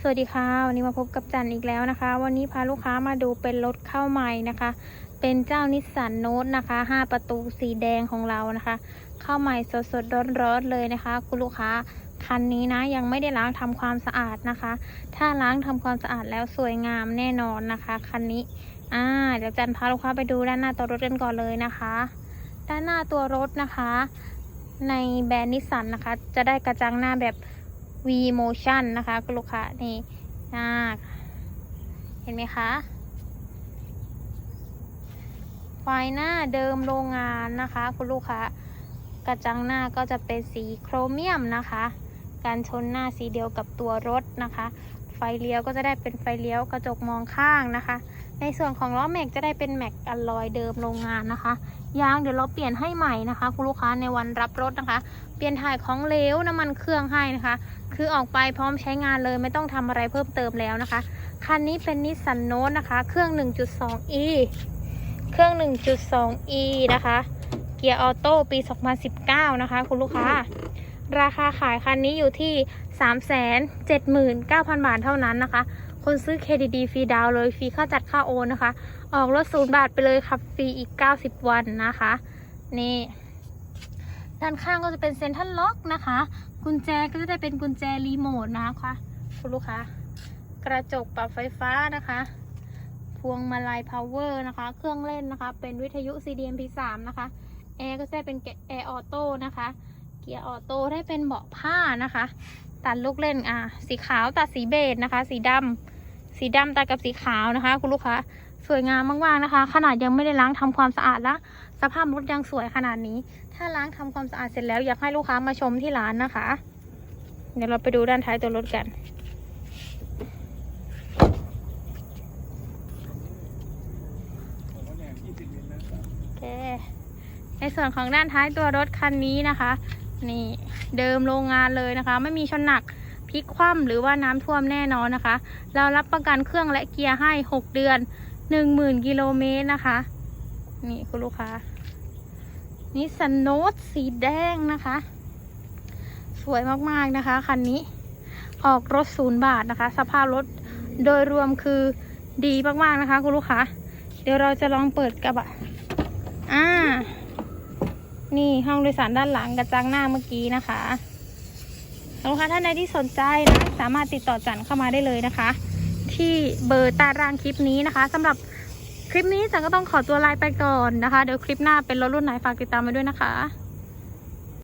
สวัสดีค่ะ วันนี้มาพบกับจันอีกแล้วนะคะ วันนี้พาลูกค้ามาดูเป็นรถเข้าใหม่นะคะ เป็นเจ้านิสสันโนตนะคะ 5 ประตูสีแดงของเรานะคะ เข้าใหม่สดๆร้อนๆเลยนะคะ คุณลูกค้าคันนี้นะยังไม่ได้ล้างทำความสะอาดนะคะ ถ้าล้างทำความสะอาดแล้วสวยงามแน่นอนนะคะคันนี้อ่าเดี๋ยวจันพาลูกค้าไปดูด้านหน้าตัวรถกันก่อนเลยนะคะ ด้านหน้าตัวรถนะคะ ในแบรนด์นิสสันนะคะ จะได้กระจังหน้าแบบ V motion นะคะคุณลูกค้านี่อ่าเห็นไหมคะไฟหน้าเดิมโรงงานนะคะ คุณลูกค้ากระจังหน้าก็จะเป็นสีโครเมียมนะคะ การชนหน้าสีเดียวกับตัวรถนะคะ ไฟเลี้ยวก็จะได้เป็นไฟเลี้ยวกระจกมองข้างนะคะ ในส่วนของล้อแม็กจะได้เป็นแม็กอลลอยเดิมโรงงานนะคะ ยางเดี๋ยวเราเปลี่ยนให้ใหม่นะคะ คุณลูกค้าในวันรับรถนะคะ เปลี่ยนถ่ายของเหลวน้ำมันเครื่องให้นะคะ คือออกไปพร้อมใช้งานเลยไม่ต้องทำอะไรเพิ่มเติมแล้วนะคะคันนี้เป็นนิสสันโนตนะคะ เครื่อง 1.2e เครื่อง 1.2e นะคะ เกียร์ออโต้ปี 2019 นะคะ คุณลูกค้า ราคาขายคันนี้อยู่ที่ 379,000 บาทเท่านั้นนะคะ คนซื้อเครดิตดีฟรีดาวเลยฟรีค่าจัดค่าโอนนะคะ ออกรถศูนย์บาทไปเลยครับฟรีอีก 90 วันนะคะ นี่ ด้านข้างก็จะเป็นเซ็นทรัลล็อกนะคะ กุญแจก็จะได้เป็นกุญแจรีโมทนะคะคุณลูกค้า กระจกปรับไฟฟ้านะคะพวงมาลัยพาวเวอร์นะคะ เครื่องเล่นนะคะ เป็นวิทยุ CDMP3 นะคะ แอร์ก็จะเป็นแอร์ออโต้นะคะ เกียร์ออโต้ได้เป็นเบาะผ้านะคะ ตัดลูกเล่นอะสีขาวตัดสีเบจนะคะ สีดำสีดำตัดกับสีขาวนะคะ คุณลูกค้าสวยงามมากๆนะคะ ขนาดยังไม่ได้ล้างทำความสะอาดละสภาพรถยังสวยขนาดนี้ ถ้าล้างทำความสะอาดเสร็จแล้วอยากให้ลูกค้ามาชมที่ร้านนะคะ เดี๋ยวเราไปดูด้านท้ายตัวรถกันโอเคในส่วนของด้านท้ายตัวรถคันนี้นะคะ นี่เดิมโรงงานเลยนะคะ ไม่มีชนหนักพลิกคว่ำหรือว่าน้ำท่วมแน่นอนนะคะ เรารับประกันเครื่องและเกียร์ให้ 6 เดือน 10,000 กิโลเมตรนะคะ นี่คุณลูกค้านิสสันโนตสีแดงนะคะ สวยมากๆนะคะคันนี้ออกรถศูนย์บาทนะคะ สภาพรถโดยรวมคือดีมากๆนะคะ คุณลูกค้าเดี๋ยวเราจะลองเปิดกระบะอ่า นี่ห้องโดยสารด้านหลังกระจังหน้าเมื่อกี้นะคะลูกค้าท่านใดที่สนใจนะสามารถติดต่อจันเข้ามาได้เลยนะคะ ที่เบอร์ตารางคลิปนี้นะคะสำหรับคลิปนี้จันก็ต้องขอตัวลาไปก่อนนะคะ เดี๋ยวคลิปหน้าเป็นรถรุ่นไหนฝากติดตามมาด้วยนะคะ